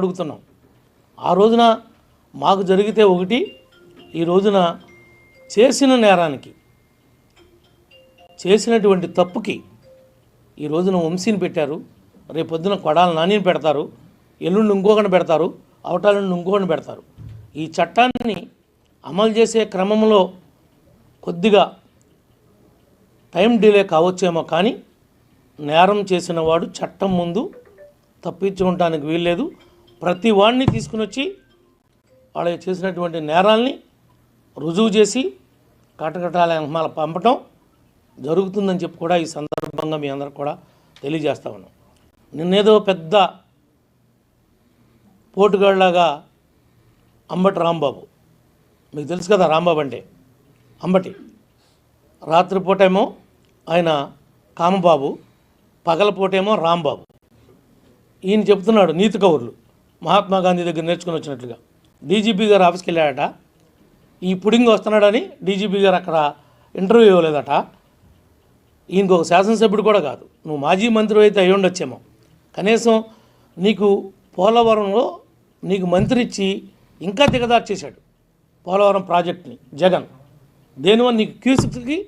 అడుగుతున్నాం. ఆ రోజున మాకు జరిగితే ఒకటి ఈ రోజున చేసిన నేరానికి చేసినటువంటి తప్పుకి ఈ రోజున వంశీని పెట్టారు. రేపు పొద్దున కొడాల నానిని పెడతారు ఎల్లుండి ఇంకొకరిని పెడతారు అవటాలను ఇంకొకరిని పెడతారు. ఈ చట్టాన్ని అమలు చేసే క్రమంలో కొద్దిగా టైం డిలే కావచ్చేమో కానీ నేరం చేసిన వాడు చట్టం ముందు తప్పించుకోవటానికి వీల్లేదు. ప్రతి వాడిని తీసుకుని వచ్చి వాళ్ళు చేసినటువంటి నేరాల్ని రుజువు చేసి కటకటాల పంపటం జరుగుతుందని చెప్పి కూడా ఈ సందర్భంగా మీ అందరికి కూడా తెలియజేస్తా ఉన్నాం. నిన్నేదో పెద్ద పోటుగాళ్ళలాగా అంబటి రాంబాబు. మీకు తెలుసు కదా రాంబాబు అంటే? అంబటి. రాత్రిపూటేమో ఆయన కామబాబు పగలపూటేమో రాంబాబు. ఈయన చెప్తున్నాడు నీతి కౌరులు. మహాత్మా గాంధీ దగ్గర నేర్చుకుని వచ్చినట్లుగా. డీజీపీ గారు ఆఫీస్కి వెళ్ళాడట. ఈ పుడింగ్ వస్తున్నాడని డీజీపీ గారు అక్కడ ఇంటర్వ్యూ ఇవ్వలేదట. ఈయనకు ఒక శాసనసభ్యుడు కూడా కాదు. నువ్వు మాజీ మంత్రి అయితే అయ్యి ఉండొచ్చేమో. కనీసం నీకు పోలవరంలో నీకు మంత్రి ఇచ్చి ఇంకా దిగదార్చేశాడు పోలవరం ప్రాజెక్ట్ని జగన్. దేనివల్ల నీకు క్యూసిక్స్కి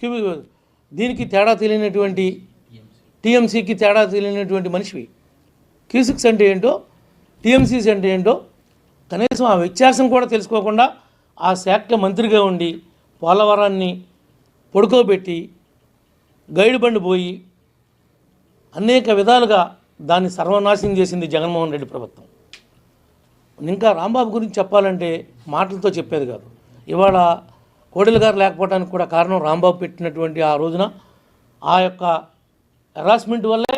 క్యూ- దీనికి తేడా తెలియనటువంటి టీఎంసీకి తేడా తెలియనటువంటి మనిషివి. క్యూసిక్స్ అంటే ఏంటో టీఎంసీస్ అంటే ఏంటో కనీసం ఆ వ్యత్యాసం కూడా తెలుసుకోకుండా ఆ శాఖ మంత్రిగా ఉండి పోలవరాన్ని పడుకోబెట్టి గైడ్ బండి పోయి అనేక విధాలుగా దాన్ని సర్వనాశనం చేసింది జగన్మోహన్ రెడ్డి ప్రభుత్వం. ఇంకా రాంబాబు గురించి చెప్పాలంటే మాటలతో చెప్పేది కాదు. ఇవాళ కోడెల గారు లేకపోవడానికి కూడా కారణం రాంబాబు పెట్టినటువంటి ఆ రోజున ఆ యొక్క హెరాస్మెంట్ వల్లే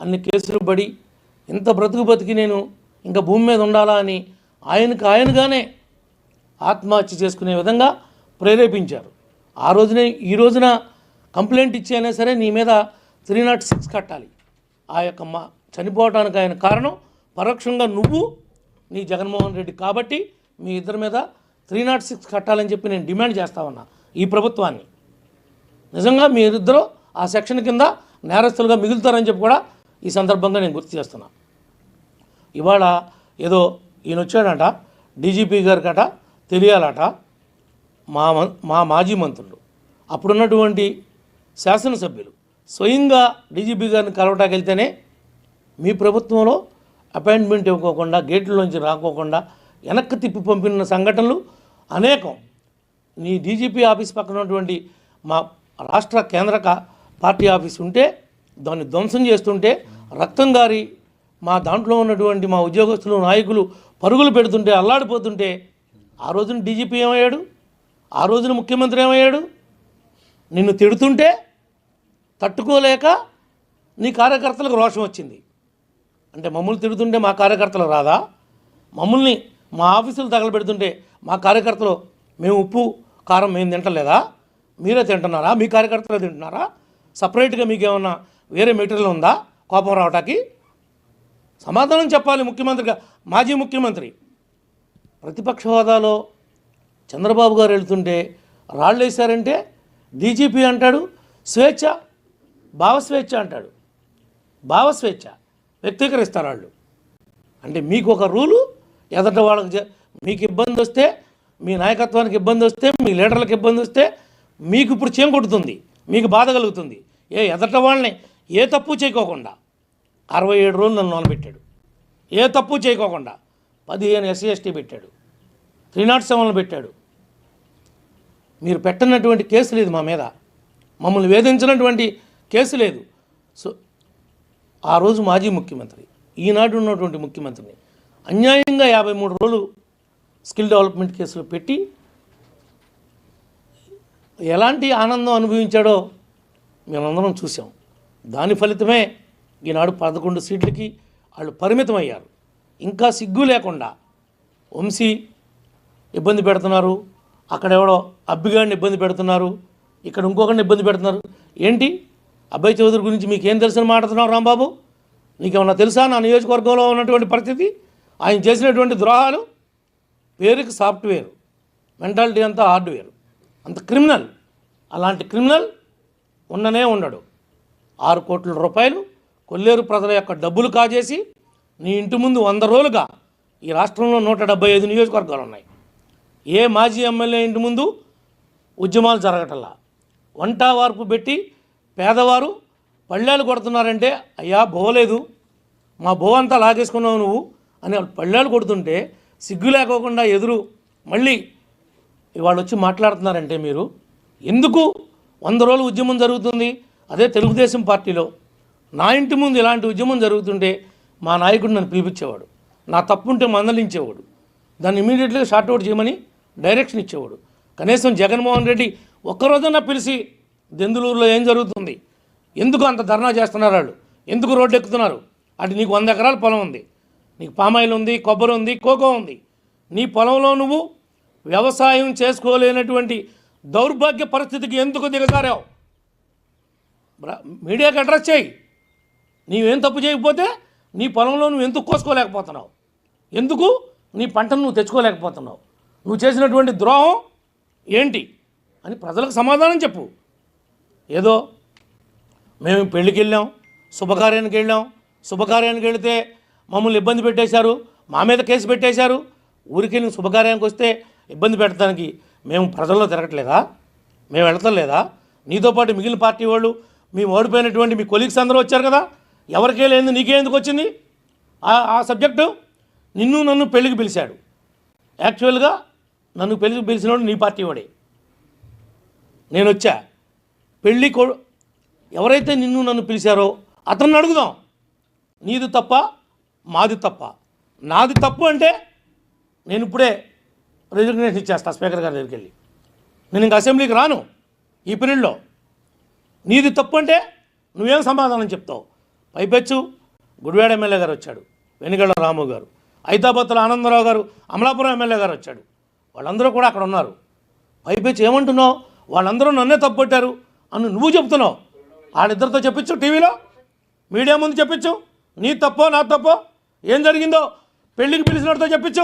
అన్ని కేసులు పడి ఇంత బ్రతుకు బతికి నేను ఇంకా భూమి మీద ఉండాలా అని ఆయనకు ఆయనగానే ఆత్మహత్య చేసుకునే విధంగా ప్రేరేపించారు. ఆ రోజునే ఈ రోజున కంప్లైంట్ ఇచ్చి సరే నీ మీద త్రీ నాట్ సిక్స్ కట్టాలి. ఆ యొక్క మా చనిపోవటానికి ఆయన కారణం పరోక్షంగా నువ్వు నీ జగన్మోహన్ రెడ్డి కాబట్టి మీ ఇద్దరి మీద త్రీ నాట్ సిక్స్ కట్టాలని చెప్పి నేను డిమాండ్ చేస్తా ఉన్నా ఈ ప్రభుత్వాన్ని. నిజంగా మీరిద్దరూ ఆ సెక్షన్ కింద నేరస్తులుగా మిగులుతారని చెప్పి కూడా ఈ సందర్భంగా నేను గుర్తు చేస్తున్నా. ఇవాళ ఏదో ఈయన వచ్చాడట డీజీపీ గారికట తెలియాలట మా మం- మా మాజీ మంత్రులు. అప్పుడున్నటువంటి శాసనసభ్యులు స్వయంగా డీజీపీ గారిని కలవటానికి వెళ్తేనే మీ ప్రభుత్వంలో అపాయింట్మెంట్ ఇవ్వకోకుండా గేట్లలోంచి రాకోకుండా వెనక్కి తిప్పి పంపిన సంఘటనలు అనేకం. నీ డీజీపీ ఆఫీస్ పక్కన ఉన్నటువంటి మా రాష్ట్ర కేంద్ర పార్టీ ఆఫీస్ ఉంటే దాన్ని ధ్వంసం చేస్తుంటే రక్తం గారి మా దాంట్లో ఉన్నటువంటి మా ఉద్యోగస్తులు నాయకులు పరుగులు పెడుతుంటే అల్లాడిపోతుంటే ఆ రోజున డీజీపీ ఏమయ్యాడు? ఆ రోజున ముఖ్యమంత్రి ఏమయ్యాడు? నిన్ను తిడుతుంటే తట్టుకోలేక నీ కార్యకర్తలకు రోషం వచ్చింది. అంటే మమ్మల్ని తిడుతుంటే మా కార్యకర్తలు రాదా? మమ్మల్ని మా ఆఫీసులు తగలబెడుతుంటే మా కార్యకర్తలు మేము ఉప్పు కారం మేము తింటలేదా? మీరే తింటున్నారా? మీ కార్యకర్తలే తింటున్నారా? సపరేట్గా మీకేమన్నా వేరే మెటీరియల్ ఉందా? కోపం రావటానికి? సమాధానం చెప్పాలి ముఖ్యమంత్రిగా మాజీ ముఖ్యమంత్రి. ప్రతిపక్ష హోదాలో చంద్రబాబు గారు వెళ్తుంటే రాళ్ళు వేశారంటే డీజీపీ అంటాడు స్వేచ్ఛ భావస్వేచ్ఛ అంటాడు. భావస్వేచ్ఛ వ్యక్తీకరిస్తారు వాళ్ళు. అంటే మీకు ఒక రూలు ఎదట వాళ్ళకి మీకు ఇబ్బంది వస్తే మీ నాయకత్వానికి ఇబ్బంది వస్తే మీ లీడర్లకు ఇబ్బంది వస్తే మీకు ఇప్పుడు చేం కొడుతుంది మీకు బాధ కలుగుతుంది. ఏ ఎదట వాళ్ళని ఏ తప్పు చేయకోకుండా. అరవై ఏడు రోజులు నన్ను మొదలుపెట్టాడు ఏ తప్పు చేయకోకుండా పదిహేను ఎస్సీ ఎస్టీ పెట్టాడు త్రీ నాట్ సెవెన్లు పెట్టాడు. మీరు పెట్టనటువంటి కేసు లేదు మా మీద. మమ్మల్ని వేధించినటువంటి కేసు లేదు. సో ఆ రోజు మాజీ ముఖ్యమంత్రి ఈనాడు ఉన్నటువంటి ముఖ్యమంత్రిని అన్యాయంగా యాభై మూడు రోజులు స్కిల్ డెవలప్మెంట్ కేసులు పెట్టి ఎలాంటి ఆనందం అనుభవించాడో మేమందరం చూసాం దాని ఫలితమే ఈనాడు పదకొండు సీట్లకి వాళ్ళు పరిమితమయ్యారు. ఇంకా సిగ్గు లేకుండా వంశీ ఇబ్బంది పెడుతున్నారు. అక్కడ ఎవడో అబ్బిగాడిని ఇబ్బంది పెడుతున్నారు. ఇక్కడ ఇంకొకరిని ఇబ్బంది పెడుతున్నారు. ఏంటి? అబ్బాయి చౌదరి గురించి మీకు ఏం తెలుసని మాట్లాడుతున్నావు రాంబాబు? నీకేమన్నా తెలుసా నా నియోజకవర్గంలో ఉన్నటువంటి పరిస్థితి? ఆయన చేసినటువంటి ద్రోహాలు పేరుకి సాఫ్ట్వేర్ మెంటాలిటీ అంతా హార్డ్వేర్. అంత క్రిమినల్. అలాంటి క్రిమినల్ ఉండనే ఉండడు. ఆరు కోట్ల రూపాయలు కొల్లేరు ప్రజల యొక్క డబ్బులు కాజేసి నీ ఇంటి ముందు వంద రోజులుగా ఈ రాష్ట్రంలో నూట డెబ్బై ఐదు నియోజకవర్గాలు ఉన్నాయి. ఏ మాజీ ఎమ్మెల్యే ఇంటి ముందు ఉద్యమాలు జరగటల్లా వంట వార్పు పెట్టి పేదవారు పళ్ళాలు కొడుతున్నారంటే అయ్యా బోలేదు మా బో అంతా లాగేసుకున్నావు నువ్వు అని వాళ్ళు పళ్ళాలు కొడుతుంటే సిగ్గు లేకోకుండా ఎదురు మళ్ళీ ఇవాళ వచ్చి మాట్లాడుతున్నారంటే మీరు ఎందుకు వంద రోజులు ఉద్యమం జరుగుతుంది? అదే తెలుగుదేశం పార్టీలో. నా ఇంటి ముందు ఇలాంటి ఉద్యమం జరుగుతుంటే మా నాయకుడు నన్ను పిలిపించేవాడు. నా తప్పుంటే మందలించేవాడు. దాన్ని ఇమీడియట్గా షార్ట్ అవుట్ చేయమని డైరెక్షన్ ఇచ్చేవాడు. కనీసం జగన్మోహన్ రెడ్డి ఒక్కరోజన్నా పిలిచి దెందులూరులో ఏం జరుగుతుంది? ఎందుకు అంత ధర్నా చేస్తున్నారు వాళ్ళు? ఎందుకు రోడ్డు ఎక్కుతున్నారు? అటు నీకు వంద ఎకరాల పొలం ఉంది. నీకు పామాయిల్ ఉంది కొబ్బరి ఉంది కోకో ఉంది. నీ పొలంలో నువ్వు వ్యవసాయం చేసుకోలేనటువంటి దౌర్భాగ్య పరిస్థితికి ఎందుకు దిగజారావు? మీడియాకి అడ్రస్ చేయి. నీవేం తప్పు చేయకపోతే నీ పొలంలో నువ్వు ఎందుకు కోసుకోలేకపోతున్నావు? ఎందుకు? నీ పంటను నువ్వు తెచ్చుకోలేకపోతున్నావు. నువ్వు చేసినటువంటి ద్రోహం ఏంటి? అని ప్రజలకు సమాధానం చెప్పు. ఏదో మేము పెళ్ళికి వెళ్ళాం శుభకార్యానికి వెళ్ళాం శుభకార్యానికి వెళితే మమ్మల్ని ఇబ్బంది పెట్టేశారు మా మీద కేసు పెట్టేశారు. ఊరికి శుభకార్యానికి వస్తే ఇబ్బంది పెట్టడానికి మేము ప్రజల్లో తిరగట్లేదా? మేము వెళతలేదా? నీతో పాటు మిగిలిన పార్టీ వాళ్ళు మేము ఓడిపోయినటువంటి మీ కొలీగ్స్ అందరూ వచ్చారు కదా ఎవరికే లేదు నీకే ఎందుకు వచ్చింది? ఆ- ఆ సబ్జెక్టు నిన్ను నన్ను పెళ్ళికి పిలిచాడు. యాక్చువల్గా నన్ను పెళ్ళికి పిలిచినోడు నీ పార్టీ వాడే. నేను వచ్చా పెళ్ళి కో ఎవరైతే నిన్ను నన్ను పిలిచారో అతన్ని అడుగుదాం. నీది తప్ప మాది తప్ప. నాది తప్పు అంటే నేను ఇప్పుడే రిజిగ్నేషన్ ఇచ్చేస్తా స్పీకర్ గారి దగ్గరికి వెళ్ళి. నేను ఇంక అసెంబ్లీకి రాను ఈ పీరియడ్లో. నీది తప్పు అంటే నువ్వేం సమాధానం చెప్తావు? పైపెచ్చు గుడివాడ ఎమ్మెల్యే గారు వచ్చాడు. వెనుగళ్ళ రాము గారు. హైదరాబాద్లో ఆనందరావు గారు అమలాపురం ఎమ్మెల్యే గారు వచ్చాడు. వాళ్ళందరూ కూడా అక్కడ ఉన్నారు. పైపెచ్చు ఏమంటున్నావు? వాళ్ళందరూ నన్నే తప్పుపట్టారు అని నువ్వు చెప్తున్నావు. వాళ్ళిద్దరితో చెప్పించు టీవీలో? మీడియా ముందు చెప్పించు. నీ తప్పో నా తప్పో? ఏం జరిగిందో? పెళ్ళికి పిలిచినట్టుతో చెప్పించు.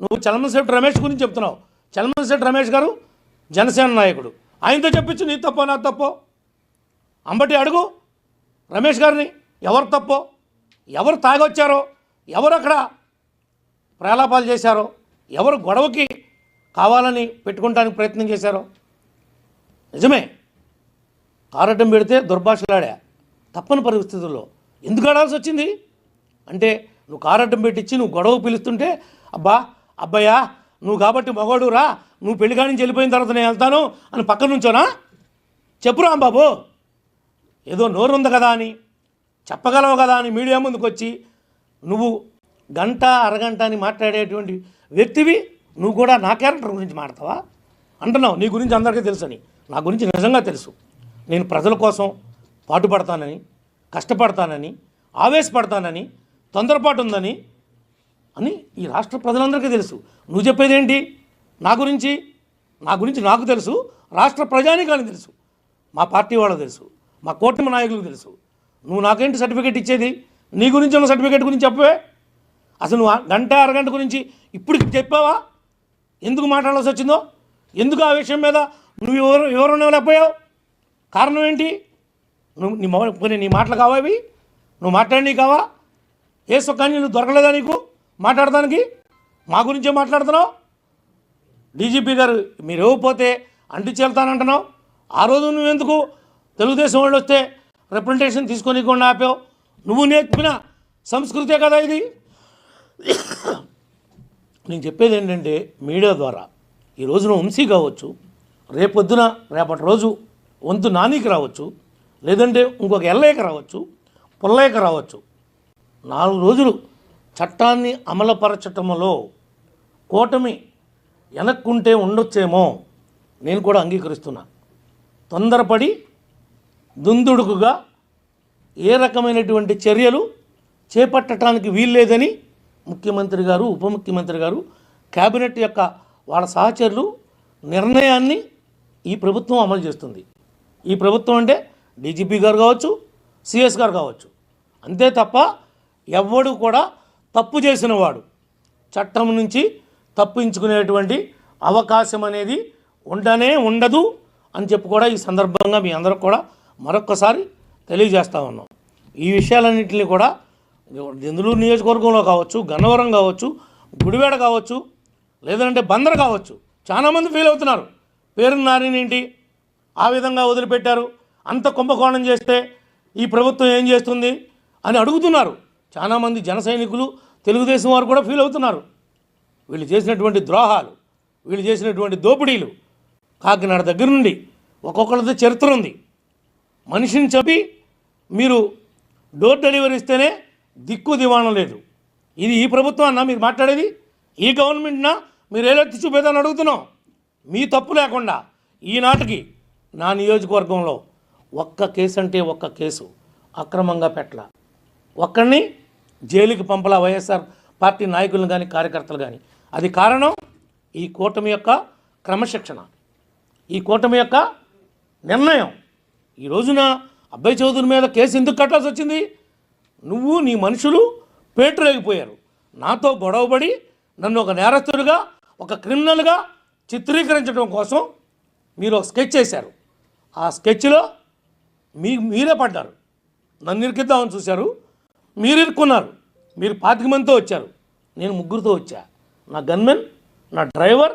నువ్వు చలమశెట్టి రమేష్ గురించి చెప్తున్నావు. చలమశెట్టి రమేష్ గారు జనసేన నాయకుడు. ఆయనతో చెప్పించు నీ తప్పో నా తప్పో? అంబటి అడుగు. రమేష్ గారిని ఎవరు తప్పో ఎవరు తాగొచ్చారో ఎవరు అక్కడ ప్రలాపాలు చేశారో ఎవరు గొడవకి కావాలని పెట్టుకుంటానికి ప్రయత్నం చేశారో? నిజమే. కారటం పెడితే దుర్భాషలాడా? తప్పని పరిస్థితుల్లో. ఎందుకు ఆడాల్సి వచ్చింది? అంటే నువ్వు కారటం పెట్టించి నువ్వు గొడవ పిలుస్తుంటే అబ్బా అబ్బాయా నువ్వు కాబట్టి మగోడు రా నువ్వు పెళ్ళి కాడి నుంచి వెళ్ళిపోయిన తర్వాత నేను వెళ్తాను అని పక్కన నుంచోనా? చెప్పురా బాబు ఏదో నోరు ఉంది కదా అని చెప్పగలవు కదా అని మీడియా ముందుకు వచ్చి నువ్వు గంట అరగంట అని మాట్లాడేటువంటి వ్యక్తివి నువ్వు కూడా నా క్యారెక్టర్ గురించి మాడతావా అంటున్నావు నీ గురించి అందరికీ తెలుసని. నా గురించి నిజంగా తెలుసు. నేను ప్రజల కోసం పాటుపడతానని కష్టపడతానని ఆవేశపడతానని తొందరపాటు ఉందని అని ఈ రాష్ట్ర ప్రజలందరికీ తెలుసు. నువ్వు చెప్పేది ఏంటి నా గురించి? నా గురించి నాకు తెలుసు. రాష్ట్ర ప్రజానికానికి తెలుసు. మా పార్టీ వాళ్ళకు తెలుసు. మా కూటమి నాయకులకు తెలుసు. నువ్వు నాకేంటి సర్టిఫికేట్ ఇచ్చేది? నీ గురించి ఉన్న సర్టిఫికేట్ గురించి చెప్పవే? అసలు నువ్వు గంట అరగంట గురించి ఇప్పుడు చెప్పావా? ఎందుకు మాట్లాడాల్సి వచ్చిందో? ఎందుకు ఆ విషయం మీద నువ్వు ఎవరు ఎవరు లేకపోయావు కారణం ఏంటి? నువ్వు నీ మొ నీ మాటలు కావా ఇవి? నువ్వు మాట్లాడి కావా? ఏ సుఖాన్ని నువ్వు దొరకలేదా నీకు మాట్లాడడానికి మా గురించే మాట్లాడుతున్నావు? డీజీపీ గారు మీరు ఇవ్వకపోతే అంటి చేల్తానంటున్నావు ఆ రోజు నువ్వెందుకు తెలుగుదేశం వాళ్ళు వస్తే రిప్రజెంటేషన్ తీసుకొని ఆపావు. నువ్వు నేర్పిన సంస్కృతే కదా ఇది. నేను చెప్పేది ఏంటంటే మీడియా ద్వారా ఈ రోజున వంశీ కావచ్చు రేపొద్దున రేపటి రోజు వంతు నానికి రావచ్చు లేదంటే ఇంకొక ఎల్లయ్యకి రావచ్చు పుల్లయ్యకి రావచ్చు. నాలుగు రోజులు చట్టాన్ని అమలుపరచటంలో కూటమి వెనక్కుంటే ఉండొచ్చేమో నేను కూడా అంగీకరిస్తున్నా. తొందరపడి దుందుడుకుగా ఏ రకమైనటువంటి చర్యలు చేపట్టడానికి వీల్లేదని ముఖ్యమంత్రి గారు ఉప ముఖ్యమంత్రి గారు కేబినెట్ యొక్క వాళ్ళ సహచరులు నిర్ణయాన్ని ఈ ప్రభుత్వం అమలు చేస్తుంది. ఈ ప్రభుత్వం అంటే డీజీపీ గారు కావచ్చు సిఎస్ గారు కావచ్చు. అంతే తప్ప ఎవ్వడు కూడా తప్పు చేసిన వాడు. చట్టం నుంచి తప్పించుకునేటువంటి అవకాశం అనేది ఉండనే ఉండదు అని చెప్పి కూడా ఈ సందర్భంగా మీ అందరికి కూడా మరొక్కసారి తెలియజేస్తా ఉన్నాం. ఈ విషయాలన్నింటినీ కూడా దెందులూరు నియోజకవర్గంలో కావచ్చు గన్నవరం కావచ్చు గుడివేడ కావచ్చు లేదంటే బందర్ కావచ్చు చాలామంది ఫీల్ అవుతున్నారు. పేరు నారినేంటి ఆ విధంగా వదిలిపెట్టారు. అంత కుంభకోణం చేస్తే ఈ ప్రభుత్వం ఏం చేస్తుంది అని అడుగుతున్నారు. చాలామంది జన సైనికులు తెలుగుదేశం వారు కూడా ఫీల్ అవుతున్నారు. వీళ్ళు చేసినటువంటి ద్రోహాలు వీళ్ళు చేసినటువంటి దోపిడీలు కాకినాడ దగ్గర నుండి ఒక్కొక్కరిది చరిత్ర ఉంది. మనిషిని చెప్పి మీరు డోర్ డెలివరీ ఇస్తేనే దిక్కు దివాణం లేదు. ఇది ఈ ప్రభుత్వం అన్నా మీరు మాట్లాడేది? ఈ గవర్నమెంట్నా? మీరు ఏలెత్తి చూపేదని అడుగుతున్నాం? మీ తప్పు లేకుండా ఈనాటికి నా నియోజకవర్గంలో ఒక్క కేసు అంటే ఒక్క కేసు అక్రమంగా పెట్టల. ఒక్కడిని జైలుకి పంపలా వైఎస్ఆర్ పార్టీ నాయకులను కానీ కార్యకర్తలు కానీ అది కారణం ఈ కూటమి యొక్క క్రమశిక్షణ. ఈ కూటమి యొక్క నిర్ణయం. ఈ రోజున అబ్బాయి చౌదరి మీద కేసు ఎందుకు కట్టాల్సి వచ్చింది? నువ్వు నీ మనుషులు పేటరేగిపోయారు. నాతో గొడవపడి నన్ను ఒక నేరస్తుడిగా ఒక క్రిమినల్గా చిత్రీకరించడం కోసం మీరు ఒక స్కెచ్ చేశారు. ఆ స్కెచ్లో మీ మీరే పడ్డారు. నన్ను ఇరికిద్దామని చూశారు. మీరు ఇరుక్కున్నారు. మీరు పాతిక మందితో వచ్చారు. నేను ముగ్గురితో వచ్చా. నా గన్మెన్ నా డ్రైవర్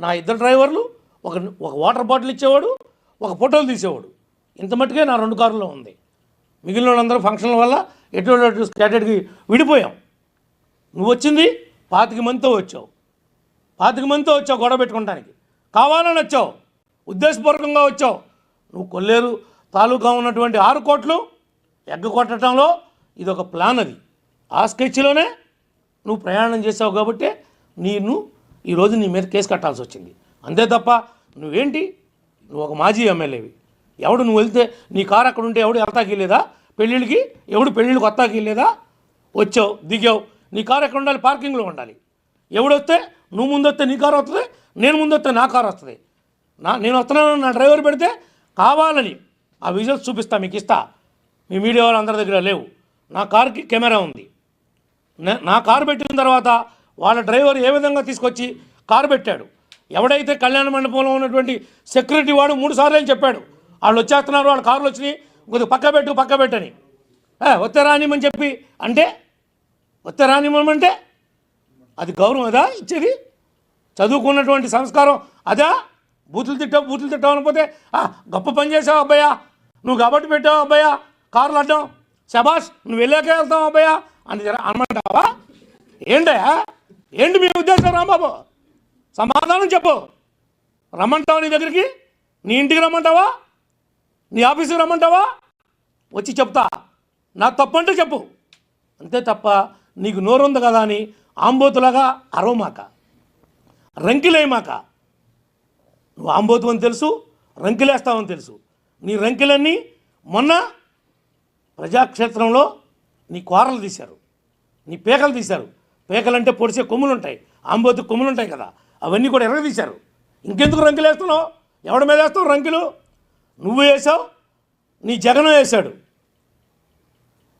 నా ఇద్దరు డ్రైవర్లు ఒక ఒక వాటర్ బాటిల్ ఇచ్చేవాడు ఒక ఫోటోలు తీసేవాడు. ఇంత మట్టుకే నా రెండు కారులో ఉంది. మిగిలిన వాళ్ళందరూ ఫంక్షన్ల వల్ల ఎటువంటి అటు విడిపోయాం. నువ్వు వచ్చింది పాతిక మందితో వచ్చావు. పాతిక మందితో వచ్చావు గొడవ పెట్టుకోవడానికి. కావాలని వచ్చావు ఉద్దేశపూర్వకంగా వచ్చావు. నువ్వు కొల్లేరు తాలూకా ఉన్నటువంటి ఆరు కోట్లు ఎగ్గ కొట్టడంలో ఇది ఒక ప్లాన్ అది. ఆ స్కెచ్లోనే నువ్వు ప్రయాణం చేసావు కాబట్టి నేను ఈరోజు నీ మీద కేసు కట్టాల్సి వచ్చింది. అంతే తప్ప నువ్వేంటి? నువ్వు ఒక మాజీ ఎమ్మెల్యేవి. ఎవడు నువ్వు వెళ్తే నీ కారు అక్కడ ఉంటే ఎవడు వెళ్తాకి వెళ్ళేదా? పెళ్ళిళ్ళకి? ఎవడు పెళ్ళిళ్ళకి వస్తాకి వెళ్ళేదా? వచ్చావు దిగావు. నీ కారు ఎక్కడ ఉండాలి? పార్కింగ్లో ఉండాలి. ఎవడొస్తే నువ్వు ముందు వస్తే నీ కారు వస్తుంది నేను ముందు వస్తే నా కారు వస్తుంది. నా నేను వస్తున్నాను నా డ్రైవర్ పెడితే కావాలని ఆ విజువల్స్ చూపిస్తా మీకు ఇస్తా. మీ మీడియా వాళ్ళందరి దగ్గర లేవు. నా కార్కి కెమెరా ఉంది. నా కారు పెట్టిన తర్వాత వాళ్ళ డ్రైవర్ ఏ విధంగా తీసుకొచ్చి కారు పెట్టాడు? ఎవడైతే కళ్యాణ మండపంలో ఉన్నటువంటి సెక్యూరిటీ వాడు మూడు సార్లు అని చెప్పాడు. వాళ్ళు వచ్చేస్తున్నారు వాళ్ళ కార్లు వచ్చినాయి. కొద్దిగా పక్క పెట్టు పక్క పెట్టని. ఏ, వస్తే రానిమని చెప్పి అంటే వస్తే రానివ్వమంటే అది గౌరవం అదా ఇచ్చేది? చదువుకున్నటువంటి సంస్కారం అదా? బూతులు తిట్టావు బూతులు తిట్టావు అనకపోతే గొప్ప పని చేసావు అబ్బాయా నువ్వు కాబట్టి పెట్టావు అబ్బాయా కార్లు అడ్డం. శబాష్ నువ్వు వెళ్ళాకే వెళ్తావు అబ్బాయా అని జర- అనమంటావా? ఏంటయా ఏంటి మీ ఉద్దేశం రాంబాబు? సమాధానం చెప్పు. రమ్మంటావా నీ దగ్గరికి? నీ ఇంటికి రమ్మంటావా? నీ ఆఫీస్కి రమ్మంటావా? వచ్చి చెప్తా. నా తప్పంటే చెప్పు. అంతే తప్ప నీకు నోరుంది కదా అని ఆంబోతులాగా అరవమాక. రంకిలేయమాక నువ్వు ఆంబోతు అని తెలుసు రంకిలేస్తావని తెలుసు. నీ రంకిలన్నీ మొన్న ప్రజాక్షేత్రంలో నీ కూరలు తీశారు. నీ పేకలు తీశారు. పేకలంటే పొడిసే కొమ్ములు ఉంటాయి ఆంబోతు కొమ్ములు ఉంటాయి కదా. అవన్నీ కూడా ఎరగదీశారు ఇంకెందుకు రంకులు వేస్తున్నావు ఎవడి మీద వేస్తావు రంకులు? నువ్వు వేసావు నీ జగన్ వేశాడు.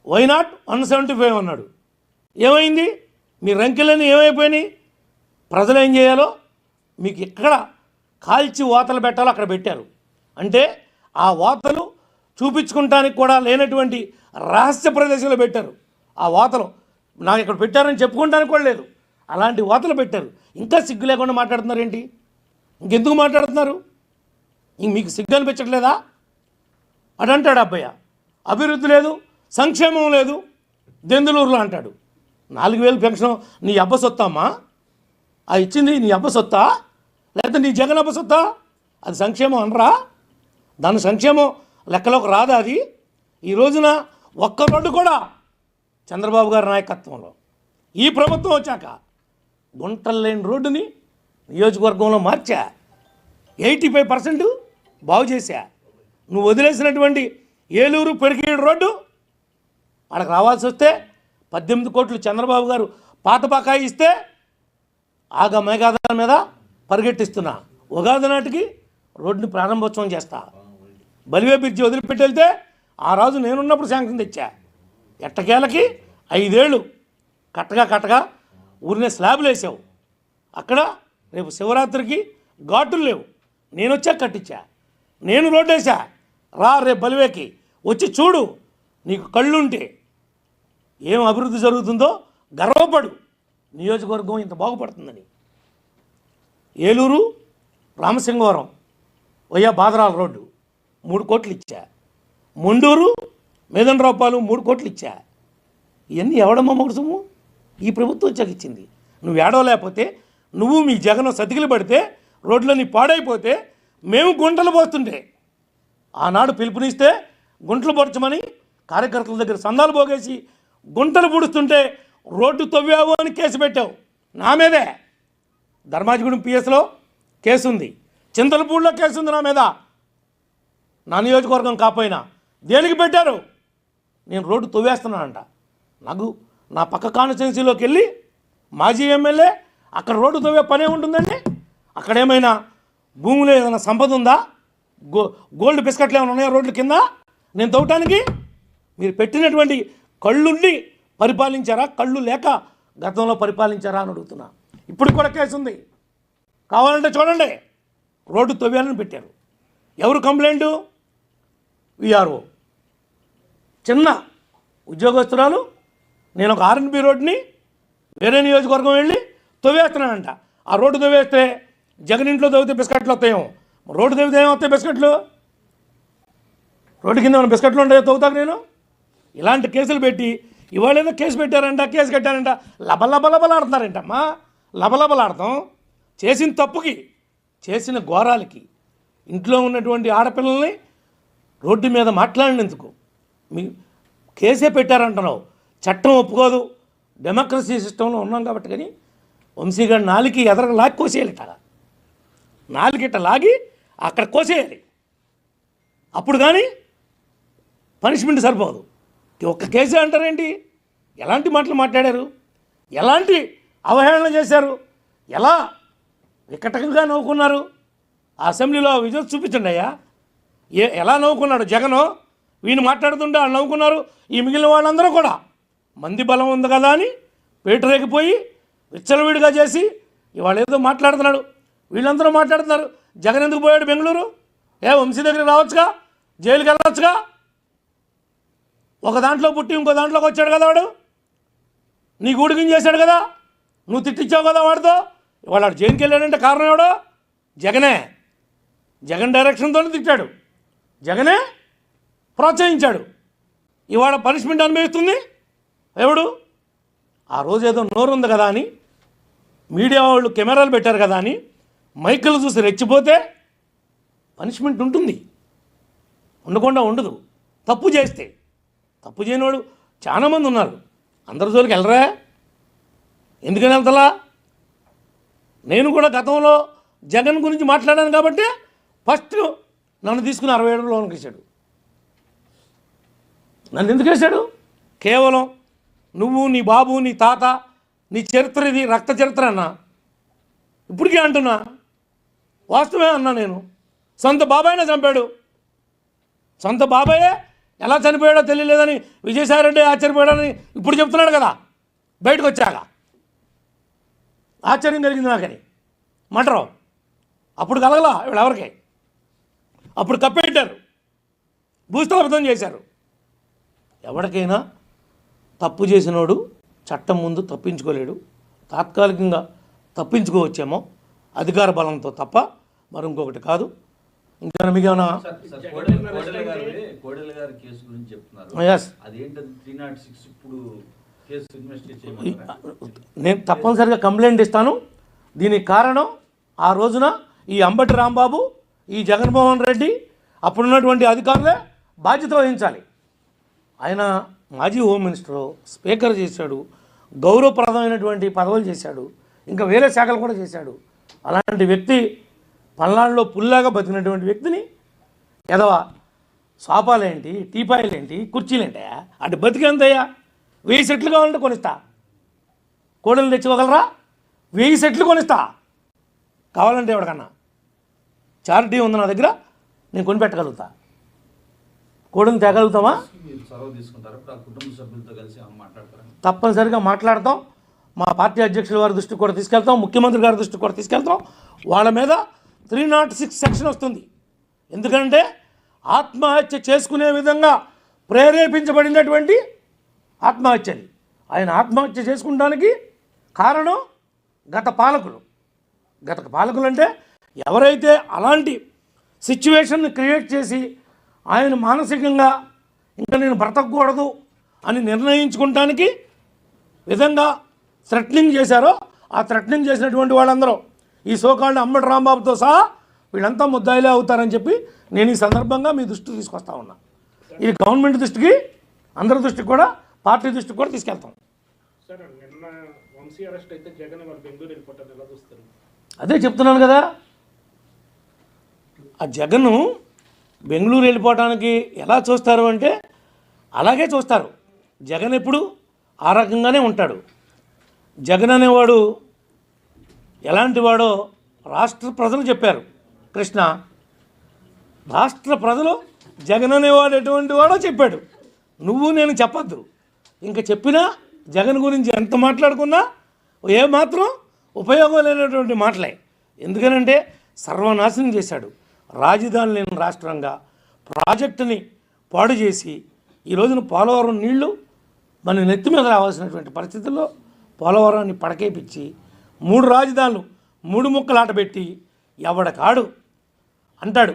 Why not one seventy five అన్నాడు. ఏమైంది? మీ రంకెలన్నీ ఏమైపోయినాయి? ప్రజలు ఏం చేయాలో? మీకు ఎక్కడ కాల్చి వాతలు పెట్టాలో అక్కడ పెట్టారు. అంటే ఆ వాతలు చూపించుకుంటానికి కూడా లేనటువంటి రహస్య ప్రదేశంలో పెట్టారు. ఆ వాతలు నాకు ఇక్కడ పెట్టారని చెప్పుకుంటానికి కూడా లేదు. అలాంటి వాతలు పెట్టారు. ఇంకా సిగ్గు లేకుండా మాట్లాడుతున్నారు ఏంటి? ఇంకెందుకు మాట్లాడుతున్నారు? ఇంక మీకు సిగ్గు అనిపించట్లేదా అని అంటాడు అబ్బయ్య అభివృద్ధి లేదు సంక్షేమం లేదు దెందులూరులో అంటాడు. నాలుగు వేలు పెన్షన్ నీ అబ్బ సొత్తమ్మా? ఆ ఇచ్చింది నీ అబ్బ సొత్తా? లేకపోతే నీ జగన్ అబ్బ సొత్తా? అది సంక్షేమం అనరా? దాని సంక్షేమం లెక్కలోకి రాదా అది? ఈ రోజున ఒక్క రోడ్డు కూడా చంద్రబాబు గారి నాయకత్వంలో ఈ ప్రభుత్వం వచ్చాక గుంటలు లేని రోడ్డుని నియోజకవర్గంలో మార్చా. ఎయిటీ ఫైవ్ పర్సెంట్ బాగు చేశా. నువ్వు వదిలేసినటువంటి ఏలూరు పెరిగేడు రోడ్డు అక్కడికి రావాల్సి వస్తే పద్దెనిమిది కోట్లు చంద్రబాబు గారు పాత బకాయి ఇస్తే ఆగ మేఘాదాల మీద పరిగెట్టిస్తున్నా. ఉగాది నాటికి రోడ్డుని ప్రారంభోత్సవం చేస్తా. బలివే బ్రిడ్జి వదిలిపెట్టి వెళ్తే ఆ రాజు నేనున్నప్పుడు శాంక్షన్ తెచ్చా. ఎట్టకేలకి ఐదేళ్ళు కట్టగా కట్టగా ఊరినే స్లాబ్లు వేసావు అక్కడ రేపు శివరాత్రికి ఘాటులు లేవు. నేను వచ్చా కట్టించా. నేను రోడ్డేశా. వేసా రా రేపు బలివేకి. వచ్చి చూడు. నీకు కళ్ళుంటే. ఏం అభివృద్ధి జరుగుతుందో గర్వపడు. నియోజకవర్గం ఇంత బాగుపడుతుందని. ఏలూరు రామసింగవరం వయ్యా బాదరాల రోడ్డు మూడు కోట్లు ఇచ్చా మొండూరు మేదనరావుపాలు మూడు కోట్లు ఇచ్చా ఇవన్నీ ఎవడమ్మ మొగడు ఈ ప్రభుత్వం వచ్చాక ఇచ్చింది నువ్వు ఏడవలేకపోతే నువ్వు మీ జగన్ సతికిలు పడితే రోడ్లన్నీ పాడైపోతే మేము గుంటలు పోస్తుండే ఆనాడు పిలుపునిస్తే గుంటలు పొడచమని కార్యకర్తల దగ్గర సందాలు పోగేసి గుంటలు పుడుస్తుంటే రోడ్డు తవ్వావు అని కేసు పెట్టావు. నా మీదే. ధర్మాజిగూడెం పిఎస్లో కేసు ఉంది చింతలపూడిలో కేసు ఉంది నా మీద. నా నియోజకవర్గం కాపోయినా దేనికి పెట్టారు? నేను రోడ్డు తవ్వేస్తున్నానంట. నాకు నా పక్క కాన్స్టిట్యున్సీలోకి వెళ్ళి మాజీ ఎమ్మెల్యే అక్కడ రోడ్డు తవ్వే పనే ఉంటుందండి? అక్కడ ఏమైనా భూమిలో ఏదైనా సంపద ఉందా? గో గోల్డ్ బిస్కెట్లు ఏమైనా ఉన్నాయా రోడ్ల కింద? నేను తవ్వటానికి? మీరు పెట్టినటువంటి కళ్ళుండి పరిపాలించారా? కళ్ళు లేక గతంలో పరిపాలించారా అని అడుగుతున్నా. ఇప్పుడు కూడా కేసు ఉంది. కావాలంటే చూడండి. రోడ్డు తవ్వాలని పెట్టారు. ఎవరు కంప్లైంటు? విఆర్ఓ. చిన్న ఉద్యోగస్తురాలు నేను ఒక ఆర్ఎన్బి రోడ్ని వేరే నియోజకవర్గం వెళ్ళి తవ్వేస్తున్నానంట. ఆ రోడ్డు తవ్వేస్తే జగన్ ఇంట్లో తవ్వితే బిస్కెట్లు వస్తాయేమో. రోడ్డు తవ్వితే ఏమొస్తాయి బిస్కెట్లు? రోడ్డు కింద ఏమైనా బిస్కెట్లు ఉంటాయో తవ్వుతాకు నేను? ఇలాంటి కేసులు పెట్టి ఇవాళ ఏదో కేసు పెట్టారంట కేసు కట్టారంట. లబలబలబలాడుతున్నారంటమ్మా? లబలబలాడతాం. చేసిన తప్పుకి చేసిన ఘోరాలకి ఇంట్లో ఉన్నటువంటి ఆడపిల్లల్ని రోడ్డు మీద మాట్లాడినందుకు మీ కేసే పెట్టారంటున్నావు. చట్టం ఒప్పుకోదు. డెమోక్రసీ సిస్టంలో ఉన్నాం కాబట్టి కానీ వంశీగారి నాలికి ఎదర లాగి కదా నాలుగిట లాగి అక్కడ కోసేయాలి. అప్పుడు కానీ పనిష్మెంట్ సరిపోదు. ఒక్క కేసే అంటారేంటి? ఎలాంటి మాటలు మాట్లాడారు? ఎలాంటి అవహేళన చేశారు? ఎలా వికటంగా నవ్వుకున్నారు? ఆ అసెంబ్లీలో విజయ్ చూపించండి అయ్యా. ఏ ఎలా నవ్వుకున్నాడు? జగను వీని మాట్లాడుతుంటే వాళ్ళు నవ్వుకున్నారు. ఈ మిగిలిన వాళ్ళందరూ కూడా. మంది బలం ఉంది కదా అని పేటరేగిపోయి విచ్చలవిడిగా చేసి ఇవాళ ఏదో మాట్లాడుతున్నాడు. వీళ్ళందరూ మాట్లాడుతున్నారు. జగన్ ఎందుకు పోయాడు బెంగళూరు? ఏ వంశీ దగ్గరికి రావచ్చుగా? జైలుకి వెళ్ళవచ్చుగా? ఒక దాంట్లో పుట్టి ఇంకో దాంట్లోకి వచ్చాడు కదా వాడు? నీ గూడికిం చేశాడు కదా? నువ్వు తిట్టించావు కదా వాడితో? వాడు జైలుకి వెళ్ళాడంటే కారణం ఎవడో? జగనే. జగన్ డైరెక్షన్తోనే తిట్టాడు. జగనే ప్రోత్సహించాడు. ఇవాళ పనిష్మెంట్ అనుభవిస్తుంది. ఎవడు? ఆ రోజు ఏదో నోరు ఉంది కదా అని మీడియా వాళ్ళు కెమెరాలు పెట్టారు కదా అని మైకులు చూసి రెచ్చిపోతే పనిష్మెంట్ ఉంటుంది. ఉండకుండా ఉండదు. తప్పు చేస్తే. తప్పు చేయనివాడు చాలామంది ఉన్నారు. అందరి జోలికి వెళ్ళరా? ఎందుకని వెళ్తలా? నేను కూడా గతంలో జగన్ గురించి మాట్లాడాను కాబట్టి ఫస్ట్ నన్ను తీసుకుని అరవై ఏడు లోనికి వేసాడు నన్ను ఎందుకు వేశాడు? కేవలం నువ్వు నీ బాబు నీ తాత నీ చరిత్ర ఇది రక్త చరిత్ర అన్న. ఇప్పటికే అంటున్నా. వాస్తవమే అన్నా నేను. సొంత బాబాయినే చంపాడు. సొంత బాబాయే ఎలా చనిపోయాడో తెలియలేదని విజయసాయిరెడ్డి ఆశ్చర్యపోయాడని ఇప్పుడు చెప్తున్నాడు కదా. బయటకు వచ్చాక. ఆశ్చర్యం కలిగింది నాకని. మటరు. అప్పుడు కలగలా వీళ్ళెవరికి? అప్పుడు కప్పెట్టారు. భూస్థాపితం చేశారు. ఎవరికైనా తప్పు చేసినోడు చట్టం ముందు తప్పించుకోలేడు. తాత్కాలికంగా తప్పించుకోవచ్చేమో. అధికార బలంతో తప్ప మరి ఇంకొకటి కాదు ఇంకా ఇన్వెస్టిగేట్ చేయమంటారా? నేను తప్పనిసరిగా కంప్లైంట్ ఇస్తాను. దీనికి కారణం ఆ రోజున ఈ అంబటి రాంబాబు ఈ జగన్మోహన్ రెడ్డి అప్పుడున్నటువంటి అధికారులే బాధ్యత వహించాలి. ఆయన మాజీ హోమ్ మినిస్టరు స్పీకర్ చేశాడు గౌరవప్రదమైనటువంటి పదవులు చేశాడు ఇంకా వేరే శాఖలు కూడా చేశాడు. అలాంటి వ్యక్తి పల్నాడులో పుల్లాగా బతికినటువంటి వ్యక్తిని ఎదవ? సోఫాలేంటి టీపాయిలేంటి? కుర్చీలేంటయా అటు బతికేంతయ్యా వెయ్యి సెట్లు కావాలంటే కొనిస్తా. కోడలు తెచ్చుకోగలరా? వెయ్యి సెట్లు కొనిస్తా. కావాలంటే ఎవరికన్నా? చారిటీ ఉంది నా దగ్గర నేను కొనిపెట్టగలుగుతా కోడలు తేగలుగుతామా తప్పనిసరిగా మాట్లాడతాం. మా పార్టీ అధ్యక్షుల వారి దృష్టికి కూడా తీసుకెళ్తాం ముఖ్యమంత్రి గారి దృష్టికి కూడా తీసుకెళ్తాం. వాళ్ళ మీద త్రీ నాట్ సిక్స్ సెక్షన్ వస్తుంది. ఎందుకంటే ఆత్మహత్య చేసుకునే విధంగా ప్రేరేపించబడినటువంటి ఆత్మహత్యని. ఆయన ఆత్మహత్య చేసుకుంటానికి కారణం గత పాలకులు. గత పాలకులు అంటే ఎవరైతే అలాంటి సిచ్యువేషన్ని క్రియేట్ చేసి ఆయన మానసికంగా ఇంకా నేను బ్రతకూడదు అని నిర్ణయించుకుంటానికి విధంగా థ్రెట్నింగ్ చేశారో ఆ థ్రెట్నింగ్ చేసినటువంటి వాళ్ళందరూ ఈ సోకాళ్ళ అమ్మటి రాంబాబుతో సహా వీళ్ళంతా ముద్దాయిలే అవుతారని చెప్పి నేను ఈ సందర్భంగా మీ దృష్టికి తీసుకొస్తా ఉన్నా. ఇది గవర్నమెంట్ దృష్టికి అందరి దృష్టికి కూడా పార్టీ దృష్టికి కూడా తీసుకెళ్తాం. అదే చెప్తున్నాను కదా. ఆ జగన్ బెంగళూరు వెళ్ళిపోవడానికి ఎలా చూస్తారు అంటే అలాగే చూస్తారు. జగన్ ఎప్పుడు ఆ రకంగానే ఉంటాడు. జగన్ అనేవాడు ఎలాంటి వాడో రాష్ట్ర ప్రజలు చెప్పారు. కృష్ణ రాష్ట్ర ప్రజలు జగన్ అనేవాడు ఎటువంటి వాడో చెప్పాడు. నువ్వు నేను చెప్పొద్దు. ఇంకా చెప్పినా జగన్ గురించి ఎంత మాట్లాడుకున్నా ఏమాత్రం ఉపయోగం లేనటువంటి మాటలే. ఎందుకనంటే సర్వనాశనం చేశాడు. రాజధాని లేని రాష్ట్రంగా ప్రాజెక్టుని పాడు చేసి ఈ రోజున పోలవరం నీళ్ళు మన నెత్తి మీద రావాల్సినటువంటి పరిస్థితుల్లో పోలవరాన్ని పడకేపించి మూడు రాజధానులు మూడు ముక్కలు ఎవడ ఎవడకాడు? అంటాడు.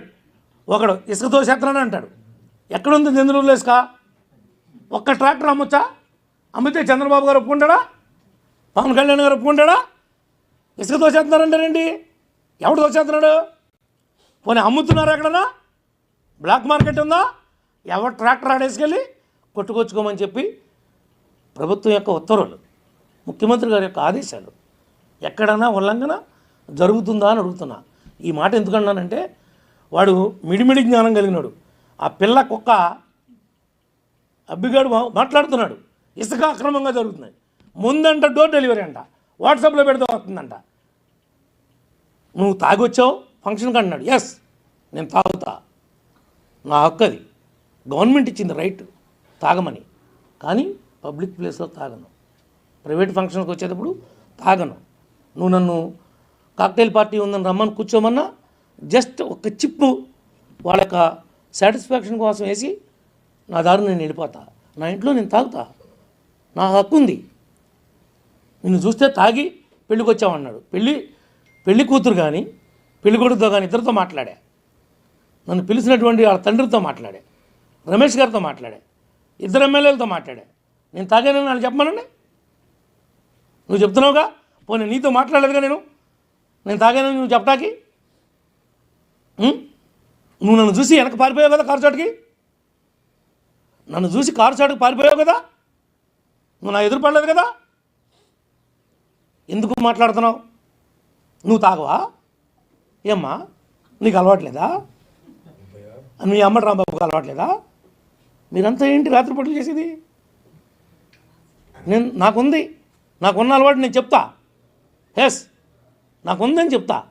ఒకడు ఇసుకతో చేస్తానని అంటాడు. ఎక్కడుంది చంద్రబాబు ఇసుక? ఒక్క ట్రాక్టర్ అమ్మొచ్చా? అమ్మితే చంద్రబాబు గారు ఒప్పుకుంటాడా? పవన్ కళ్యాణ్ గారు ఒప్పుకుంటాడా? ఇసుక చేస్తున్నారంటారేంటి ఎవడు దోచేస్తున్నాడు పోనీ అమ్ముతున్నారు ఎక్కడన్నా? బ్లాక్ మార్కెట్ ఉందా? ఎవరు ట్రాక్టర్ ఆడేసుకెళ్ళి కొట్టుకొచ్చుకోమని చెప్పి ప్రభుత్వం యొక్క ఉత్తర్వులు. ముఖ్యమంత్రి గారి యొక్క ఆదేశాలు. ఎక్కడన్నా ఉల్లంఘన జరుగుతుందా అని అడుగుతున్నా. ఈ మాట ఎందుకన్నానంటే వాడు మిడిమిడి జ్ఞానం కలిగినాడు. ఆ పిల్ల కుక్క అబ్బిగాడు మాట్లాడుతున్నాడు. ఇసుక అక్రమంగా జరుగుతుంది ముందంట డోర్ డెలివరీ అంట. వాట్సాప్లో పెడితే వస్తుందంట. నువ్వు తాగొచ్చావు? ఫంక్షన్కి అంటున్నాడు. ఎస్ నేను తాగుతా. నా హక్కు అది. గవర్నమెంట్ ఇచ్చింది రైట్. తాగమని. కానీ పబ్లిక్ ప్లేస్లో తాగను. ప్రైవేట్ ఫంక్షన్కి వచ్చేటప్పుడు తాగను. నువ్వు నన్ను కాక్టైల్ పార్టీ ఉందని రమ్మని కూర్చోమన్నా జస్ట్ ఒక చిప్పు వాళ్ళ యొక్క సాటిస్ఫాక్షన్ కోసం వేసి నా దారి నేను వెళ్ళిపోతా. నా ఇంట్లో నేను తాగుతా. నా హక్కు ఉంది. నిన్ను చూస్తే తాగి పెళ్ళికి వచ్చామన్నాడు. పెళ్ళి పెళ్ళి కూతురు కానీ పెళ్ళి కానీ ఇద్దరితో మాట్లాడా. నన్ను పిలిచినటువంటి వాళ్ళ తండ్రితో మాట్లాడా. రమేష్ గారితో మాట్లాడా. ఇద్దరు ఎమ్మెల్యేలతో మాట్లాడా. నేను తాగానని వాళ్ళు చెప్పమనండి నువ్వు చెప్తున్నావుగా? పోనీ నీతో మాట్లాడలేదుగా నేను. నేను తాగాను నువ్వు చెప్పటాకి నువ్వు నన్ను చూసి వెనక పారిపోయావు కదా కారు చాటుకి? నన్ను చూసి కారు చాటుకు పారిపోయావు కదా? నువ్వు నా ఎదురు పడలేదు కదా? ఎందుకు మాట్లాడుతున్నావు? నువ్వు తాగవా? ఏమ్మా నీకు అలవాట్లేదా? మీ అమ్మ రాంబాబుకి అలవాట్లేదా? మీరంతా ఏంటి రాత్రిపూటలు చేసేది? నేను నాకుంది. నాకున్న అలవాటు నేను చెప్తా. ఎస్ నాకుందని చెప్తా.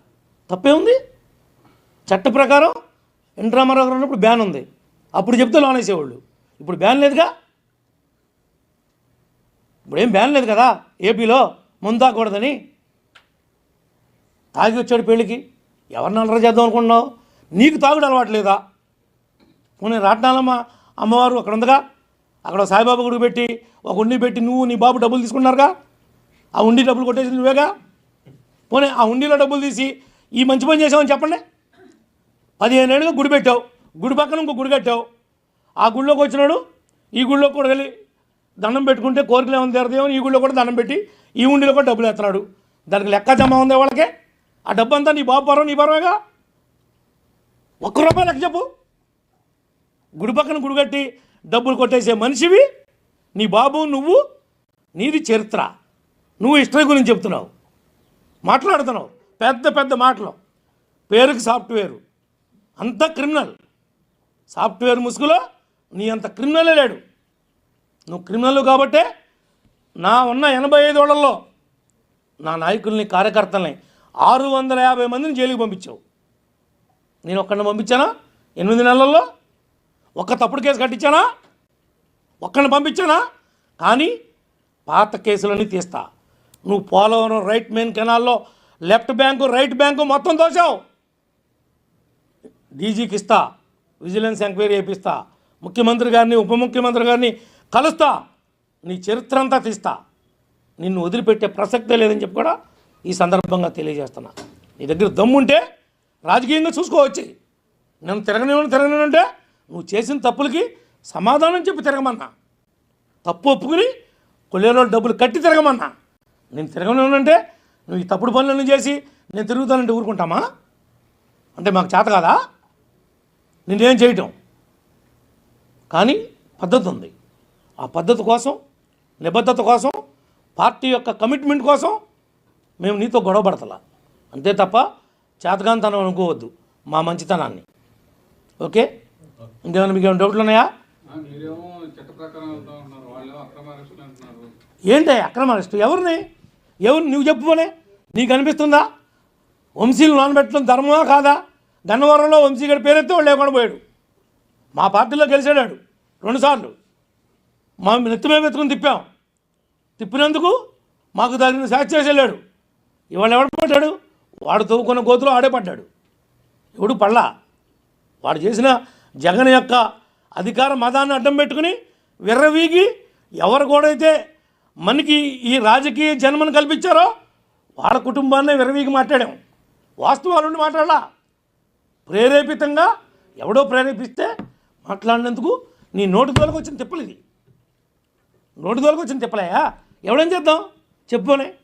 తప్పే ఉంది? చట్ట ప్రకారం ఎన్ గారు ఉన్నప్పుడు బ్యాన్ ఉంది. అప్పుడు చెప్తే లోన్ వేసేవాళ్ళు. ఇప్పుడు బ్యాన్ లేదుగా? ఇప్పుడు ఏం బ్యాన్ లేదు కదా? ఏపీలో ముందు తాగి వచ్చాడు పెళ్ళికి. ఎవరిని అలరా చేద్దాం అనుకుంటున్నావు? నీకు తాగుడు అలవాటు లేదా? పోనీ రాట్నాలమ్మ అమ్మవారు అక్కడ ఉందిగా? అక్కడ సాయిబాబా గుడి పెట్టి ఒక ఉండి పెట్టి నువ్వు నీ బాబు డబ్బులు తీసుకున్నారుగా? ఆ ఉండి డబ్బులు కొట్టేసి నువ్వేగా? పోనీ ఆ ఉండిలో డబ్బులు తీసి ఈ మంచి పని చేసావని చెప్పండి. పదిహేను ఏళ్ళుగా గుడి పెట్టావు. గుడి పక్కన ఇంకో గుడి కట్టావు. ఆ గుడిలోకి వచ్చినాడు ఈ గుడిలో కూడా వెళ్ళి దండం పెట్టుకుంటే కోరికలు ఏమైనా తెరదేమో ఈ గుడిలో కూడా దండం పెట్టి ఈ ఉండిలో కూడా డబ్బులు ఎత్తున్నాడు దానికి లెక్క జమ ఉంది వాళ్ళకి? ఆ డబ్బు అంతా నీ బాబు పరం నీ పరమేగా? ఒక్క రూపాయి లెక్క చెప్పు. గుడి పక్కన గుడి కట్టి డబ్బులు కొట్టేసే మనిషివి నీ బాబు నువ్వు నీది చరిత్ర. నువ్వు హిస్టరీ గురించి చెప్తున్నావు. మాట్లాడుతున్నావు. పెద్ద పెద్ద మాటలు. పేరుకి సాఫ్ట్వేరు. అంత క్రిమినల్. సాఫ్ట్వేర్ ముసుగులో నీ అంత క్రిమినలే లేడు. నువ్వు క్రిమినల్ కాబట్టే నా ఉన్న ఎనభై ఐదు ఏళ్ళలో నా నాయకుల్ని కార్యకర్తల్ని ఆరు వందల యాభై మందిని జైలుకి పంపించావు. నేను ఒక్కడిని పంపించానా? ఎనిమిది నెలల్లో? ఒక్క తప్పుడు కేసు కట్టించానా? ఒక్కడిని పంపించానా? కానీ పాత కేసులన్నీ తీస్తా. నువ్వు పోలవరం రైట్ మెయిన్ కెనాల్లో లెఫ్ట్ బ్యాంకు రైట్ బ్యాంకు మొత్తం దోచావు డీజీకి ఇస్తా విజిలెన్స్ ఎంక్వైరీ చేపిస్తా ముఖ్యమంత్రి గారిని ఉప ముఖ్యమంత్రి గారిని కలుస్తా నీ చరిత్ర అంతా తీస్తా. నిన్ను వదిలిపెట్టే ప్రసక్తే లేదని చెప్పి కూడా ఈ సందర్భంగా తెలియజేస్తున్నా. నీ దగ్గర దమ్ముంటే రాజకీయంగా చూసుకోవచ్చు నేను తిరగనివ్వను తిరగనివ్వంటే నువ్వు చేసిన తప్పులకి సమాధానం చెప్పి తిరగమన్నా. తప్పు ఒప్పుకుని కొల్లేరు డబ్బులు కట్టి తిరగమన్నా. నేను తిరగనివ్వనంటే నువ్వు ఈ తప్పుడు పనులన్నీ చేసి నేను తిరుగుతానంటే ఊరుకుంటామా? అంటే మాకు చేత కాదా? నేనేం చేయటం? కానీ పద్ధతి ఉంది. ఆ పద్ధతి కోసం నిబద్ధత కోసం పార్టీ యొక్క కమిట్మెంట్ కోసం మేము నీతో గొడవ పడతలా. అంతే తప్ప చేతకాంతనం అనుకోవద్దు మా మంచితనాన్ని. ఓకే? ఇంకేమైనా మీకు ఏమైనా డౌట్లు ఉన్నాయా? ఏంటి అక్రమ అరెస్ట్? ఎవరిని? ఎవరు నువ్వు చెప్పుకోనే నీకు అనిపిస్తుందా? వంశీలు నానబెట్టడం ధర్మమా కాదా? గన్నవరంలో వంశీ గారి పేరెత్తే వాళ్ళు లేకుండా పోయాడు. మా పార్టీలో గెలిచాడాడు. రెండుసార్లు మా నెత్తి మీద ఎత్తుకుని తిప్పాం. తిప్పినందుకు మాకు దాన్ని సాక్షి చేసి వెళ్ళాడు ఇవాళ ఎవడు పడ్డాడు? వాడు తవ్వుకున్న గోతులో ఆడే పడ్డాడు. ఎవడు పడలా? వాడు చేసిన జగన్ యొక్క అధికార మతాన్ని అడ్డం పెట్టుకుని విర్రవీగి ఎవరు కూడా అయితే మనకి ఈ రాజకీయ జన్మను కల్పించారో వాళ్ళ కుటుంబాన్నే విరవీకి మాట్లాడాం. వాస్తవాలను నుండి మాట్లాడాలా? ప్రేరేపితంగా ఎవడో ప్రేరేపిస్తే మాట్లాడినందుకు నీ నోటి దోలకు వచ్చిన తిప్పలు ఇది. నోటి దోలకు వచ్చిన తిప్పలేయా ఎవడేం చేద్దాం? చెప్పునే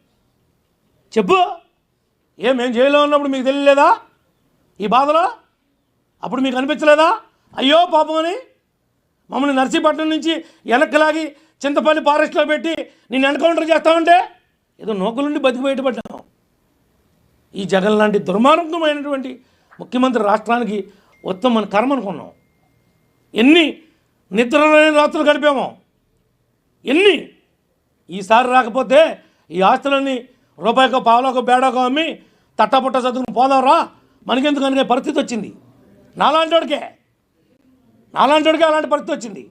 చెప్పు. ఏ మేము జైల్లో ఉన్నప్పుడు మీకు తెలియలేదా? ఈ బాధలో? అప్పుడు మీకు అనిపించలేదా? అయ్యో పాపం అని మమ్మల్ని నర్సీపట్నం నుంచి వెనక్కి లాగి చింతపల్లి ఫారెస్ట్లో పెట్టి నేను ఎన్కౌంటర్ చేస్తామంటే ఏదో నోకులుండి బతికి బయటపడ్డాం ఈ జగన్ లాంటి దుర్మార్గమైనటువంటి ముఖ్యమంత్రి రాష్ట్రానికి ఉత్తమ కర్మ అనుకున్నాం ఎన్ని నిద్రలేని రాత్రులు గడిపాము. ఎన్ని? ఈసారి రాకపోతే ఈ ఆస్తులన్నీ రూపాయికో పావులకో బేడాకో అమ్మి తట్టపుట్ట చదువుకుని పోదాంరా. మనకెందుకు అనుకునే పరిస్థితి వచ్చింది. నాలాంటోడికే నాలాంటోడికే అలాంటి పరిస్థితి వచ్చింది.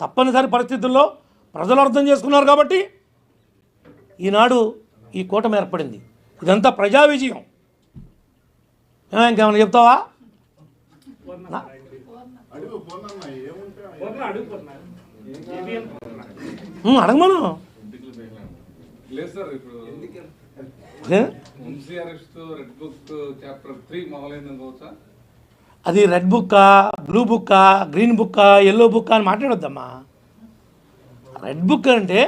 తప్పనిసరి పరిస్థితుల్లో ప్రజలు అర్థం చేసుకున్నారు కాబట్టి ఈనాడు ఈ కూటమి ఏర్పడింది. ఇదంతా ప్రజా విజయం. ఇంకేమైనా చెప్తావా? అడగమను. లేదు అది రెడ్ బుక్కా బ్లూ బుక్కా గ్రీన్ బుక్కా ఎల్లో బుక్కా అని మాట్లాడొద్దమ్మా. రెడ్ బుక్ అంటే